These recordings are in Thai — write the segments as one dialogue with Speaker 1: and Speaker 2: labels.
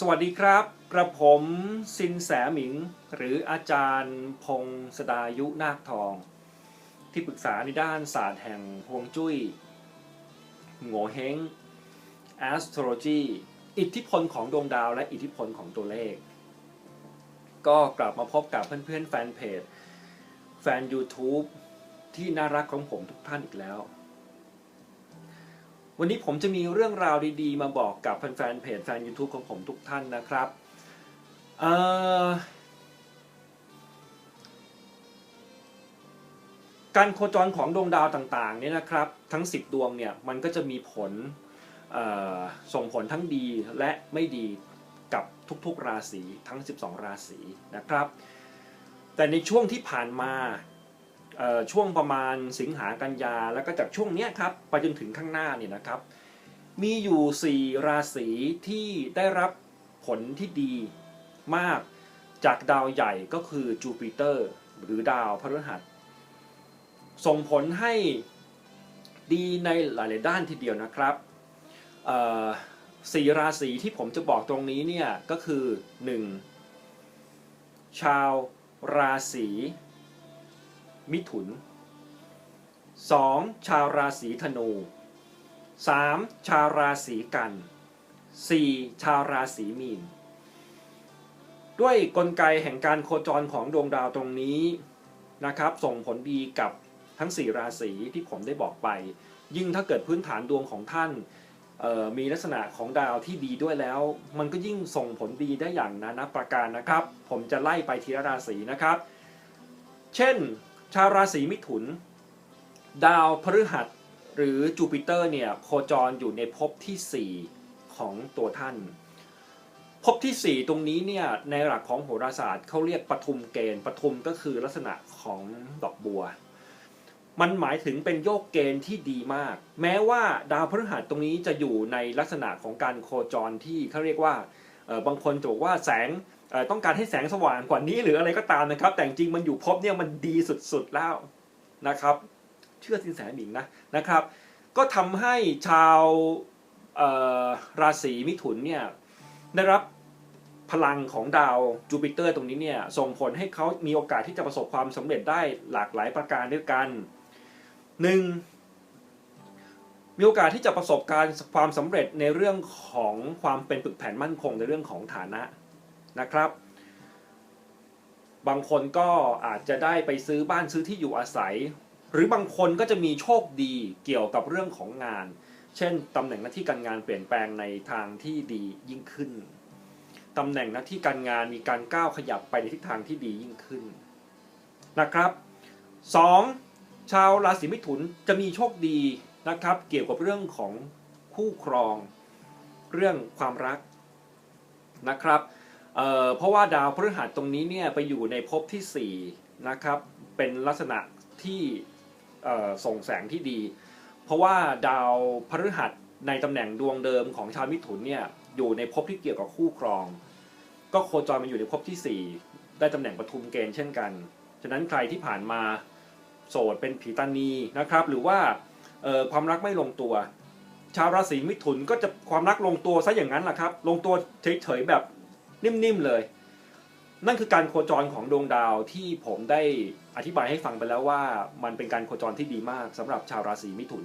Speaker 1: สวัสดีครับ กระผมสินแสหมิง หรืออาจารย์พงศดายุนาคทอง ที่ปรึกษาในด้านศาสตร์แห่งฮวงจุ้ยโงเฮง astrology อิทธิพลของดวงดาวและอิทธิพลของตัวเลข ก็กลับมาพบกับเพื่อนๆแฟนเพจ แฟน YouTube ที่น่ารักของผมทุกท่านอีกแล้ว วันนี้ผมจะมีเรื่องราวดีๆ มาบอกกับแฟนๆเพจแฟน YouTube ของผมทุกท่านนะครับเอ่อการโคจรของดวงดาวต่างๆเนี่ยนะครับ ทั้ง 10 ดวงเนี่ยมันก็จะมีผลส่งผลทั้งดีและไม่ดีกับทุกๆราศีทั้ง 12 ราศีนะครับ แต่ในช่วงที่ผ่านมา ช่วงประมาณสิงหากันยาแล้วก็จากช่วงนี้ครับไปจนถึงข้างหน้าเนี่ยนะครับ มีอยู่ 4 ราศีที่ได้รับผลที่ดีมากจากดาวใหญ่ก็คือจูปิเตอร์ หรือดาวพฤหัส ส่งผลให้ดีในหลาย ๆ ด้านทีเดียวนะครับสี่ราศีที่ผมจะบอกตรงนี้เนี่ยก็คือ 1. ชาวราศี มิถุน 2. ชาวราศีธนู 3. ชาวราศีกัน 4. ชาวราศีมีน ด้วยกลไกแห่งการโคจรของดวงดาวตรงนี้นะครับ ส่งผลดีกับทั้ง 4 ราศีที่ผมได้บอกไป ยิ่งถ้าเกิดพื้นฐานดวงของท่านมีลักษณะของดาวที่ดีด้วยแล้ว มันก็ยิ่งส่งผลดีได้อย่างนานาประการนะครับ ผมจะไล่ไปทีละราศีนะครับ เช่น ชาวราศีมิถุน ดาวพฤหัสหรือจูปิเตอร์เนี่ยโคจรอยู่ในภพที่ 4 ของตัวท่านภพที่ 4 ตรงนี้เนี่ยในหลักของโหราศาสตร์เขาเรียกปทุมเกณฑ์ปทุมก็คือลักษณะของดอกบัว มันหมายถึงเป็นโยกเกณฑ์ที่ดีมาก แม้ว่าดาวพฤหัสตรงนี้จะอยู่ในลักษณะของการโคจรที่เขาเรียกว่าบางคนจะบอกว่าแสง ต้องการให้แสงสว่างกว่านี้หรืออะไรก็ตามนะครับ แต่จริงมันอยู่ภพเนี่ยมันดีสุดๆแล้วนะครับ เชื่อสินแสหมิงนะนะครับ ก็ทำให้ชาวราศีมิถุนเนี่ยได้รับพลังของดาวจูปิเตอร์ตรงนี้เนี่ยส่งผลให้เขามีโอกาสที่จะประสบความสำเร็จได้หลากหลายประการด้วยกันหนึ่งมีโอกาสที่จะประสบการความสำเร็จในเรื่องของความเป็นปึกแผ่นมั่นคงในเรื่องของฐานะ นะครับ บางคนก็อาจจะได้ไปซื้อบ้านซื้อที่อยู่อาศัย หรือบางคนก็จะมีโชคดีเกี่ยวกับเรื่องของงาน เช่นตำแหน่งหน้าที่การงานเปลี่ยนแปลงในทางที่ดียิ่งขึ้นตำแหน่งหน้าที่การงานมีการก้าวขยับไปในทิศทางที่ดียิ่งขึ้นนะครับ 2. ชาวราศีมิถุนจะมีโชคดีนะครับ เกี่ยวกับเรื่องของคู่ครอง เรื่องความรักนะครับ เเพราะว่าดาวพฤหัสตรงนี้เนี่ยไปอยู่ในภพที่4นะครับเป็นลักษณะที่ส่งแสงที่ดี เพราะว่าดาวพฤหัสในตำแหน่งดวงเดิมของชาวมิถุนเนี่ยอยู่ในภพที่เกี่ยวกับคู่ครอง ก็โคจรมาอยู่ในภพที่ 4 ได้ตำแหน่งปทุมเกณฑ์เช่นกัน ฉะนั้นใครที่ผ่านมาโสดเป็นผีตานีนะครับ หรือว่าความรักไม่ลงตัว ชาวราศีมิถุนก็จะความรักลงตัวซะอย่างนั้นแหละครับ ลงตัวเฉยๆแบบ นิ่มๆเลย นั่นคือการโคจรของดวงดาวที่ผมได้อธิบายให้ฟังไปแล้วว่า มันเป็นการโคจรที่ดีมากสำหรับชาวราศีมิถุน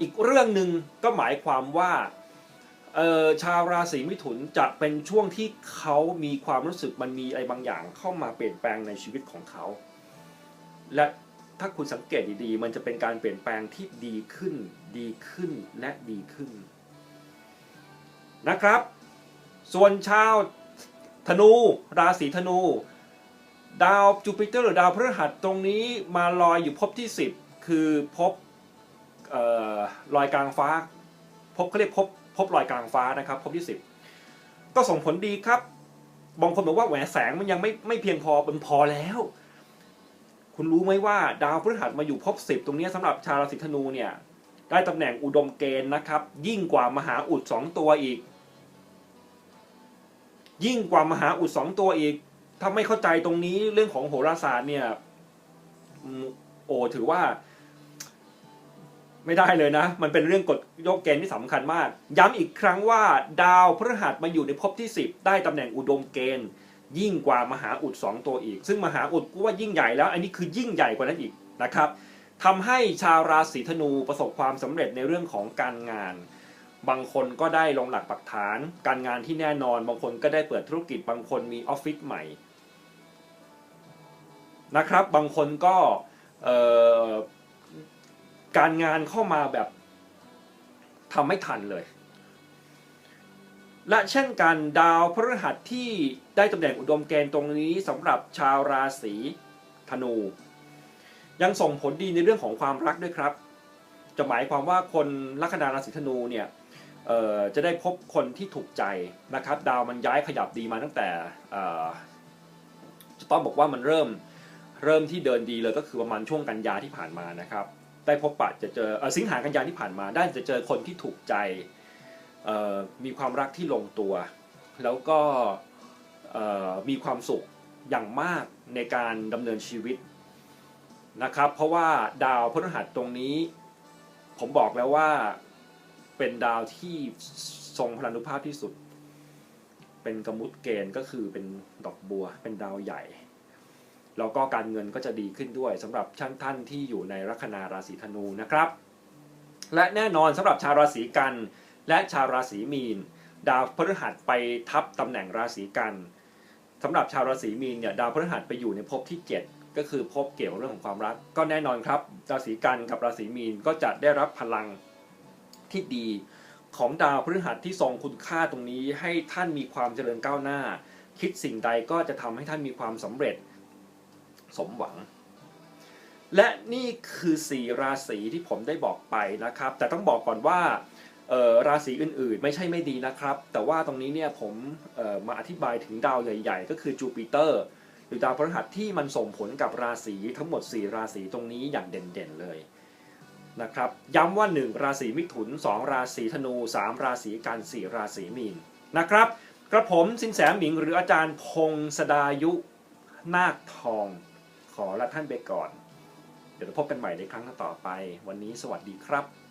Speaker 1: อีกเรื่องหนึ่งก็หมายความว่าชาวราศีมิถุนจะเป็นช่วงที่เขามีความรู้สึกมันมีอะไรบางอย่างเข้ามาเปลี่ยนแปลงในชีวิตของเขา และถ้าคุณสังเกตดีๆ มันจะเป็นการเปลี่ยนแปลงที่ดีขึ้น ดีขึ้นและดีขึ้นนะครับ ส่วนชาวธนู ราศีธนู ดาวจูปิเตอร์หรือดาวพฤหัสตรงนี้มาลอยอยู่ภพที่ 10 คือภพลอยกลางฟ้าภพเขาเรียกภพภพลอยกลางฟ้านะครับภพที่ 10 ก็ส่งผลดีครับบางคนบอกว่าแหวนแสงมันยังไม่ไม่เพียงพอมันพอแล้ว คุณรู้ไหมว่าดาวพฤหัสมาอยู่ภพ10ตรงนี้สำหรับชาวราศีธนูเนี่ยได้ตำแหน่งอุดมเกณฑ์นะครับ ยิ่งกว่ามหาอุดสองตัวอีก ยิ่งกว่ามหาอุดสองตัวอีก ถ้าไม่เข้าใจตรงนี้เรื่องของโหราศาสตร์เนี่ยโอ้ถือว่า ไม่ได้เลยนะ มันเป็นเรื่องกฎยกเกณฑ์ที่สำคัญมาก ย้ำอีกครั้งว่า ดาวพฤหัสมาอยู่ในภพที่ 10 ได้ตำแหน่งอุดมเกณฑ์ ยิ่งกว่ามหาอุดสองตัวอีก ซึ่งมหาอุดก็ว่ายิ่งใหญ่แล้ว อันนี้คือยิ่งใหญ่กว่านั้นอีกนะครับทำให้ชาวราศีธนูประสบความสำเร็จในเรื่องของการงาน บางคนก็ได้ลงหลักปักฐาน การงานที่แน่นอน บางคนก็ได้เปิดธุรกิจ บางคนมีออฟฟิศใหม่นะครับ บางคนก็การงานเข้ามาแบบทำไม่ทันเลย และเช่นกันดาวพฤหัสที่ได้ตำแหน่งอุดมเกณฑ์ตรงนี้สำหรับชาวราศีธนู ยังส่งผลดีในเรื่องของความรักด้วยครับ จะหมายความว่าคนลัคนาราศีธนูเนี่ย จะได้พบคนที่ถูกใจนะครับ ดาวมันย้ายขยับดีมาตั้งแต่จะต้องบอกว่ามันเริ่มเริ่มที่เดินดีเลยก็คือประมาณช่วงกันยาที่ผ่านมานะครับ ได้พบปะจะเจอเอสิงหากันยาที่ผ่านมา ได้จะเจอคนที่ถูกใจมีความรักที่ลงตัว แล้วก็มีความสุขอย่างมากในการดำเนินชีวิตนะครับ เพราะว่าดาวพฤหัสตรงนี้ ผมบอกแล้วว่า เป็นดาวที่ทรงพลานุภาพที่สุด เป็นกมุตเกณฑ์ก็คือเป็นดอกบัว เป็นดาวใหญ่ แล้วก็การเงินก็จะดีขึ้นด้วยสำหรับท่านท่านที่อยู่ในลัคนาราศีธนูนะครับ และแน่นอนสำหรับชาวราศีกันและชาวราศีมีน ดาวพฤหัสไปทับตำแหน่งราศีกันสำหรับชาวราศีมีนเนี่ยดาวพฤหัสไปอยู่ในภพที่ 7ก็คือภพเกี่ยวกับเรื่องของความรัก ก็แน่นอนครับราศีกันกับราศีมีนก็จะได้รับพลัง ที่ดีของดาวพฤหัสที่ทรงคุณค่าตรงนี้ให้ท่านมีความเจริญก้าวหน้า คิดสิ่งใดก็จะทำให้ท่านมีความสำเร็จสมหวัง และนี่คือ4ราศีที่ผมได้บอกไปนะครับ แต่ต้องบอกก่อนว่าราศีอื่นๆ ไม่ใช่ไม่ดีนะครับ แต่ว่าตรงนี้เนี่ยผมมาอธิบายถึงดาวใหญ่ ๆ ก็คือจูปิเตอร์หรือดาวพฤหัสที่มันส่งผลกับราศีทั้งหมด 4 ราศีตรงนี้อย่างเด่นๆเลย นะครับย้ำว่า 1 ราศีมิถุน 2 ราศีธนู 3 ราศีกัน 4 ราศีมีนนะครับกระผมสินแสหมิงหรืออาจารย์พงศดายุนาคทอง ขอลาท่านไปก่อน เดี๋ยวพบกันใหม่ในครั้งต่อไป วันนี้สวัสดีครับ